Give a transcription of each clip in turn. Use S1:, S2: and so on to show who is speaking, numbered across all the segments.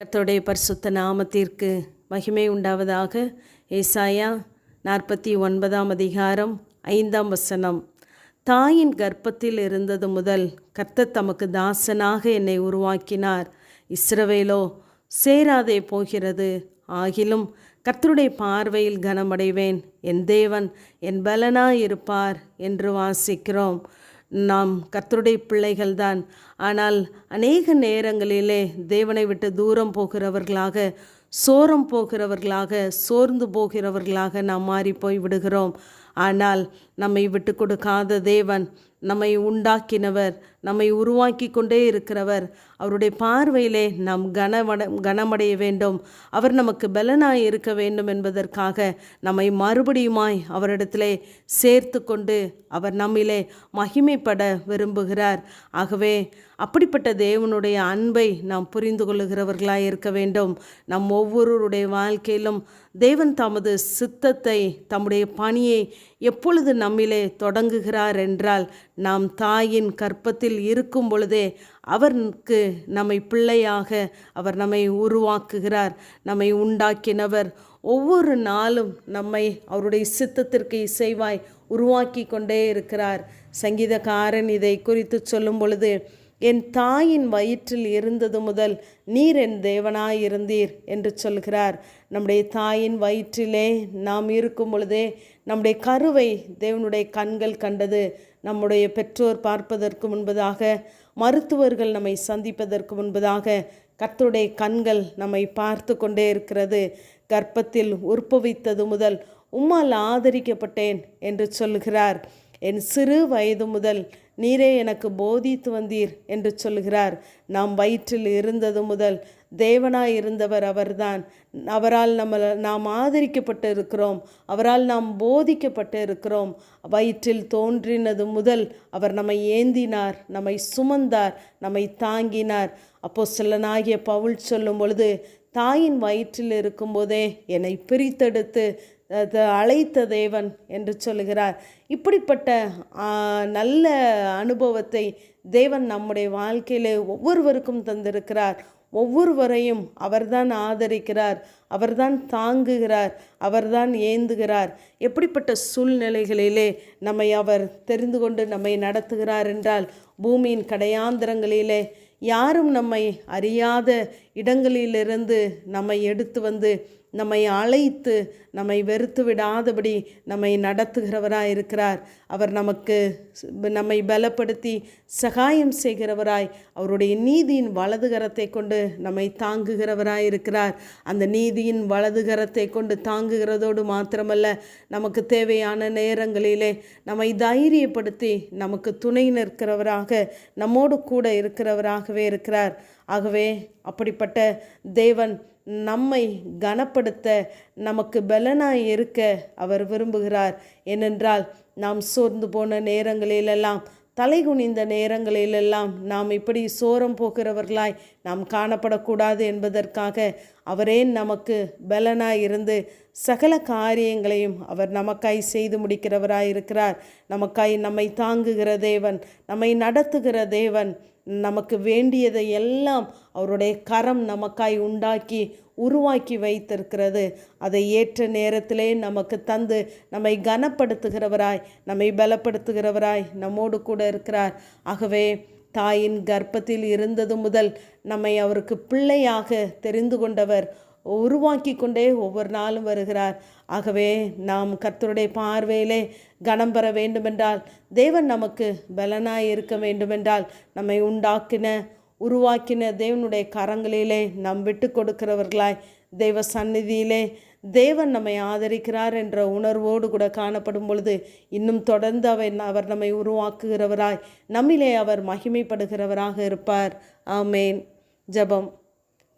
S1: கர்த்தருடைய பரிசுத்த நாமத்திற்கு மகிமை உண்டாவதாக. ஏசாயா நாற்பத்தி ஒன்பதாம் அதிகாரம் ஐந்தாம் வசனம். தாயின் கர்ப்பத்தில் இருந்தது முதல் கர்த்தர் தமக்கு தாசனாக என்னை உருவாக்கினார். இஸ்ரவேலோ சேராதே போகிறது. ஆகிலும் கர்த்தருடைய பார்வையில் கனமடைவேன். என் தேவன் என் பலனாயிருப்பார் என்று வாசிக்கிறோம். நாம் கர்த்தருடைய பிள்ளைகள்தான். ஆனால் அநேக நேரங்களிலே தேவனை விட்டு தூரம் போகிறவர்களாக சோரம் போகிறவர்களாக சோர்ந்து போகிறவர்களாக நாம் மாறி போய் விடுகிறோம் ஆனால் நம்மை விட்டு கொடுக்காத தேவன் நம்மை உண்டாக்கினவர் நம்மை உருவாக்கி கொண்டே இருக்கிறவர். அவருடைய பார்வையிலே நாம் கனமட கனமடைய வேண்டும். அவர் நமக்கு பலனாய் இருக்க வேண்டும் என்பதற்காக நம்மை மறுபடியுமாய் அவரிடத்திலே சேர்த்து கொண்டு அவர் நம்மிலே மகிமைப்பட விரும்புகிறார். ஆகவே அப்படிப்பட்ட தேவனுடைய அன்பை நாம் புரிந்து கொள்ளுகிறவர்களாய் இருக்க வேண்டும். நம் ஒவ்வொருவருடைய வாழ்க்கையிலும் தேவன் தமது சித்தத்தை தம்முடைய பணியை எப்பொழுது நம்மிலே தொடங்குகிறார் என்றால் நாம் தாயின் கற்பத்தில் இருக்கும் பொழுதே அவருக்கு நம்மை பிள்ளையாக அவர் நம்மை உருவாக்குகிறார் நம்மை உண்டாக்கினவர். ஒவ்வொரு நாளும் நம்மை அவருடைய சித்தத்திற்கு இசைவாய் உருவாக்கி கொண்டே இருக்கிறார். சங்கீதக்காரன் இதை குறித்து சொல்லும் பொழுது என் தாயின் வயிற்றில் இருந்தது முதல் நீர் என் தேவனாயிருந்தீர் என்று சொல்கிறார். நம்முடைய தாயின் வயிற்றிலே நாம் இருக்கும் பொழுதே நம்முடைய கருவை தேவனுடைய கண்கள் கண்டது. நம்முடைய பெற்றோர் பார்ப்பதற்கு முன்பதாக மருத்துவர்கள் நம்மை சந்திப்பதற்கு முன்பதாக கர்த்தருடைய கண்கள் நம்மை பார்த்து கொண்டே இருக்கிறது. கர்ப்பத்தில் உற்பவித்தது முதல் உம்மால் ஆதரிக்கப்பட்டேன் என்று சொல்கிறார். என் சிறு வயது முதல் நீரே எனக்கு போதித்து வந்தீர் என்று சொல்கிறார். நாம் வயிற்றில் இருந்தது முதல் தேவனாய் இருந்தவர் அவர்தான். அவரால் நம்ம நாம் ஆதரிக்கப்பட்டு இருக்கிறோம் அவரால் நாம் போதிக்கப்பட்டு இருக்கிறோம் வயிற்றில் தோன்றினது முதல் அவர் நம்மை ஏந்தினார் நம்மை சுமந்தார் நம்மை தாங்கினார். அப்போ சிலனாகிய பவுல் சொல்லும் பொழுது தாயின் வயிற்றில் இருக்கும்போதே என்னை பிரித்தெடுத்து அழைத்த தேவன் என்று சொல்லுகிறார். இப்படிப்பட்ட நல்ல அனுபவத்தை தேவன் நம்முடைய வாழ்க்கையிலே ஒவ்வொருவருக்கும் தந்திருக்கிறார். ஒவ்வொருவரையும் அவர்தான் ஆதரிக்கிறார் அவர்தான் தாங்குகிறார் அவர்தான் ஏந்துகிறார். எப்படிப்பட்ட சூழ்நிலைகளிலே நம்மை அவர் தெரிந்து கொண்டு நம்மை நடத்துகிறார் என்றால் பூமியின் கடையாந்திரங்களிலே யாரும் நம்மை அறியாத இடங்களிலிருந்து நம்மை எடுத்து வந்து நம்மை அழைத்து நம்மை வெறுத்து விடாதபடி நம்மை நடத்துகிறவராய் இருக்கிறார். அவர் நமக்கு நம்மை பலப்படுத்தி சகாயம் செய்கிறவராய் அவருடைய நீதியின் வலதுகரத்தை கொண்டு நம்மை தாங்குகிறவராய் இருக்கிறார். அந்த நீதியின் வலதுகரத்தை கொண்டு தாங்குகிறதோடு மாத்திரமல்ல நமக்கு தேவையான நேரங்களிலே நம்மை தைரியப்படுத்தி நமக்கு துணை நிற்கிறவராக நம்மோடு கூட இருக்கிறவராகவே இருக்கிறார். ஆகவே அப்படிப்பட்ட தேவன் நம்மை கனப்படுத்த நமக்கு பலனாய் இருக்க அவர் விரும்புகிறார். ஏனென்றால் நாம் சோர்ந்து போன நேரங்களிலெல்லாம் தலை குனிந்த நேரங்களிலெல்லாம் நாம் இப்படி சோரம் போகிறவர்களாய் நாம் காணப்படக்கூடாது என்பதற்காக அவரே நமக்கு பலனாய் இருந்து சகல காரியங்களையும் அவர் நமக்காய் செய்து முடிக்கிறவராய் இருக்கிறார் நமக்காய் நம்மை தாங்குகிற தேவன் நம்மை நடத்துகிற தேவன் நமக்கு வேண்டியதை எல்லாம் அவருடைய கரம் நமக்காய் உண்டாக்கி உருவாக்கி வைத்திருக்கிறது. அதை ஏற்ற நேரத்திலே நமக்கு தந்து நம்மை கனப்படுத்துகிறவராய் நம்மை பலப்படுத்துகிறவராய் நம்மோடு கூட இருக்கிறார். ஆகவே தாயின் கர்ப்பத்தில் இருந்தது முதல் நம்மை அவருக்கு பிள்ளையாக தெரிந்து கொண்டவர் உருவாக்கி கொண்டே ஒவ்வொரு நாளும் வருகிறார். ஆகவே நாம் கர்த்தருடைய பார்வையிலே கனம் பெற வேண்டுமென்றால் தேவன் நமக்கு பலனாய் இருக்க வேண்டுமென்றால் நம்மை உண்டாக்கின உருவாக்கின தேவனுடைய கரங்களிலே நாம் விட்டு கொடுக்கிறவர்களாய் தெய்வ சந்நிதியிலே தேவன் நம்மை ஆதரிக்கிறார் என்ற உணர்வோடு கூட காணப்படும் பொழுது இன்னும் தொடர்ந்து அவர் அவர் நம்மை உருவாக்குகிறவராய் நம்மிலே அவர் மகிமைப்படுகிறவராக இருப்பார். ஆமேன். ஜபம்.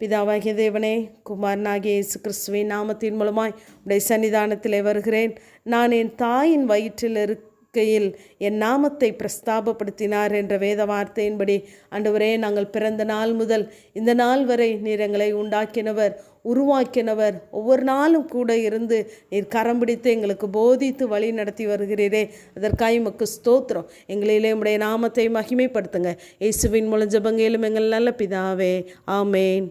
S1: பிதாவாகிய தேவனே குமாரனாகிய இயேசு கிறிஸ்துவின் நாமத்தின் மூலமாய் உடைய சன்னிதானத்தில் வருகிறேன். நான் என் தாயின் வயிற்றில் இருக்கையில் என் நாமத்தை பிரஸ்தாபப்படுத்தினார் என்ற வேத வார்த்தையின்படி அன்றுவரே நாங்கள் பிறந்த நாள் முதல் இந்த நாள் வரை நீர் எங்களை உண்டாக்கினவர் உருவாக்கினவர். ஒவ்வொரு நாளும் கூட இருந்து நீர் கரம் பிடித்து எங்களுக்கு போதித்து வழி நடத்தி வருகிறீரே. அதற்காக உமக்கு ஸ்தோத்திரம். எங்களிலே உடைய நாமத்தை மகிமைப்படுத்துங்க. இயேசுவின் மூலம் ஜபங்கையிலும் எங்கள் நல்ல பிதாவே. ஆமேன்.